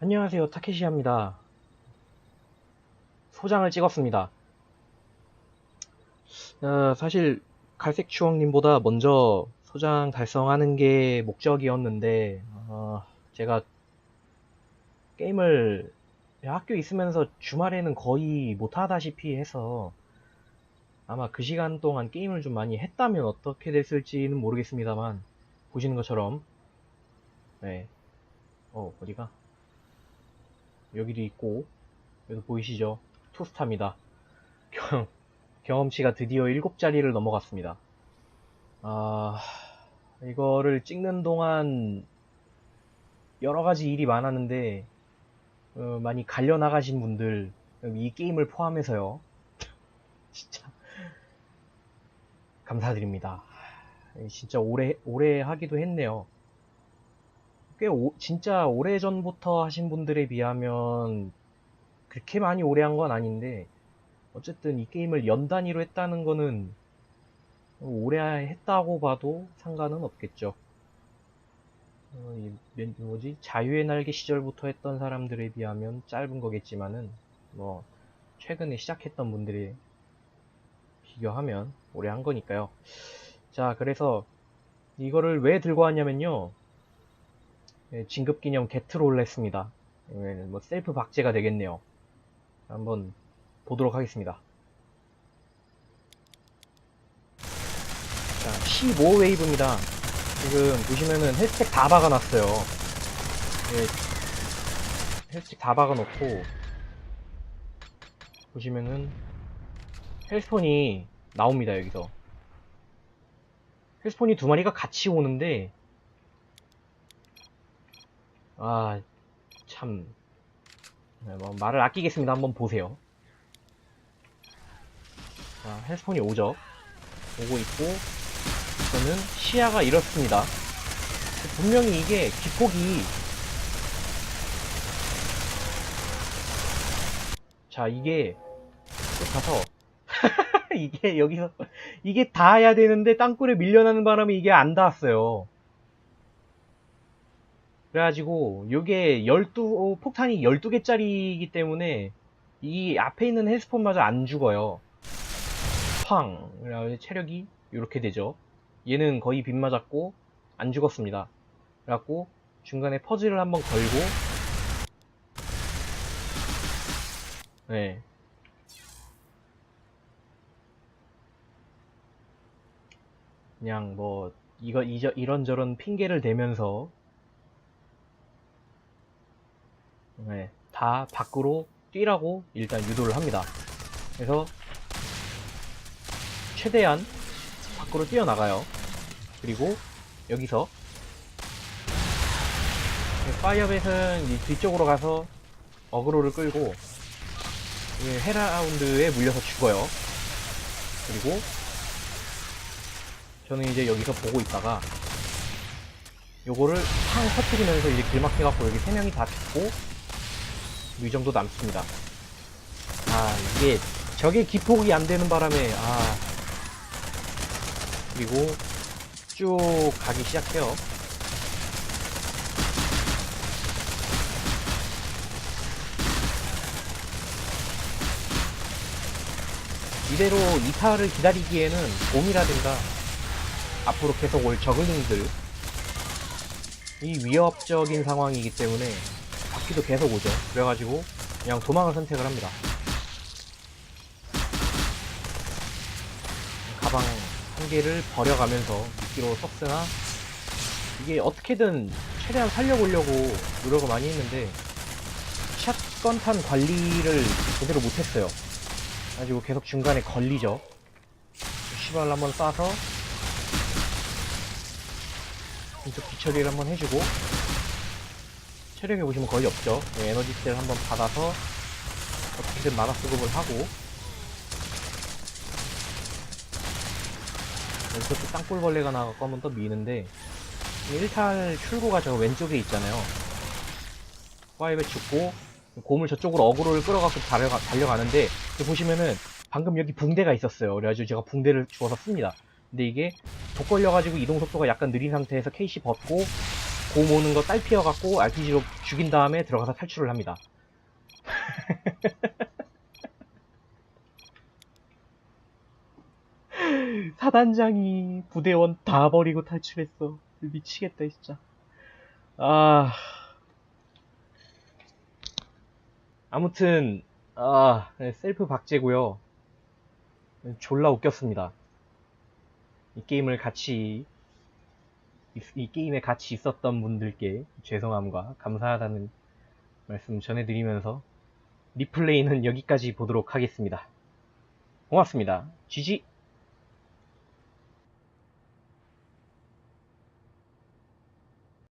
안녕하세요 타케시아입니다. 소장을 찍었습니다. 어, 사실 갈색 추억님보다 먼저 소장 달성하는 게 목적이었는데 어, 제가 게임을 학교 있으면서 주말에는 거의 못하다시피 해서 아마 그 시간 동안 게임을 좀 많이 했다면 어떻게 됐을지는 모르겠습니다만 보시는 것처럼. 네. 어 어디가 여기도 있고 여기 보이시죠? 투스타입니다. 경, 경험치가 드디어 7자리를 넘어갔습니다. 아, 이거를 찍는 동안 여러 가지 일이 많았는데 어, 많이 갈려 나가신 분들 이 게임을 포함해서요. 진짜 감사드립니다. 진짜 오래 오래 하기도 했네요. 꽤 오- 진짜 오래 전부터 하신 분들에 비하면 그렇게 많이 오래 한 건 아닌데 어쨌든 이 게임을 연 단위로 했다는 거는 오래 했다고 봐도 상관은 없겠죠. 어, 이 면- 뭐지 자유의 날개 시절부터 했던 사람들에 비하면 짧은 거겠지만은 뭐 최근에 시작했던 분들이 비교하면 오래 한 거니까요. 자 그래서 이거를 왜 들고 왔냐면요. 예, 진급기념 게트롤 했습니다. 예, 뭐 셀프 박제가 되겠네요. 한번 보도록 하겠습니다. 자, 15웨이브입니다. 지금 보시면은 헬스텍 다 박아놨어요. 예, 헬스텍 다 박아놓고 보시면은 헬스폰이 나옵니다 여기서. 헬스폰이 두 마리가 같이 오는데 아, 참. 네, 뭐 말을 아끼겠습니다. 한번 보세요. 자, 헬스폰이 오죠. 오고 있고, 저는 시야가 이렇습니다. 분명히 이게 기폭이, 자, 이게, 또 가서, 이게 여기서, 이게 닿아야 되는데 땅굴에 밀려나는 바람에 이게 안 닿았어요. 그래가지고 요게 12 폭탄이 12개짜리이기 때문에 이 앞에 있는 헬스폰마저 안 죽어요. 팡! 체력이 이렇게 되죠. 얘는 거의 빗 맞았고 안 죽었습니다. 그래갖고 중간에 퍼즐을 한번 걸고 네. 그냥 뭐 이거 이저, 이런저런 핑계를 대면서 네, 다 밖으로 뛰라고 일단 유도를 합니다. 그래서 최대한 밖으로 뛰어나가요. 그리고 여기서 파이어벳은 이 뒤쪽으로 가서 어그로를 끌고 이 헤라운드에 물려서 죽어요. 그리고 저는 이제 여기서 보고 있다가 요거를 팡 터트리면서 이제 길막해갖고 여기 세 명이 다 죽고 이 정도 남습니다. 아, 이게, 저게 기폭이 안 되는 바람에, 아. 그리고 쭉 가기 시작해요. 이대로 이타를 기다리기에는 봄이라든가 앞으로 계속 올 저글링들 이 위협적인 상황이기 때문에 바퀴도 계속 오죠. 그래가지고 그냥 도망을 선택을 합니다. 가방 한 개를 버려가면서 미끼로 석스나 이게 어떻게든 최대한 살려보려고 노력을 많이 했는데 샷건탄 관리를 제대로 못했어요. 가지고 계속 중간에 걸리죠. 시발 한번 쏴서 이쪽 뒤처리를 한번 해주고 체력에 보시면 거의 없죠. 네, 에너지 셀 한번 받아서 어떻게든 만화 수급을 하고 여기서 또 땅굴벌레가 나가고 한번 더 미는데 1탈 출구가 저 왼쪽에 있잖아요. 파이브에 죽고 곰을 저쪽으로 어그로를 끌어갖고 달려가, 달려가는데 보시면은 방금 여기 붕대가 있었어요. 그래가지고 제가 붕대를 주워서 씁니다. 근데 이게 독 걸려가지고 이동 속도가 약간 느린 상태에서 KC 벗고 고 모으는 거 딸 피어갖고 RPG로 죽인 다음에 들어가서 탈출을 합니다. 사단장이 부대원 다 버리고 탈출했어. 미치겠다, 진짜. 아. 아무튼, 아, 네, 셀프 박제고요 졸라 웃겼습니다. 이 게임을 같이, 이, 이 게임에 같이 있었던 분들께 죄송함과 감사하다는 말씀 전해드리면서 리플레이는 여기까지 보도록 하겠습니다. 고맙습니다. GG!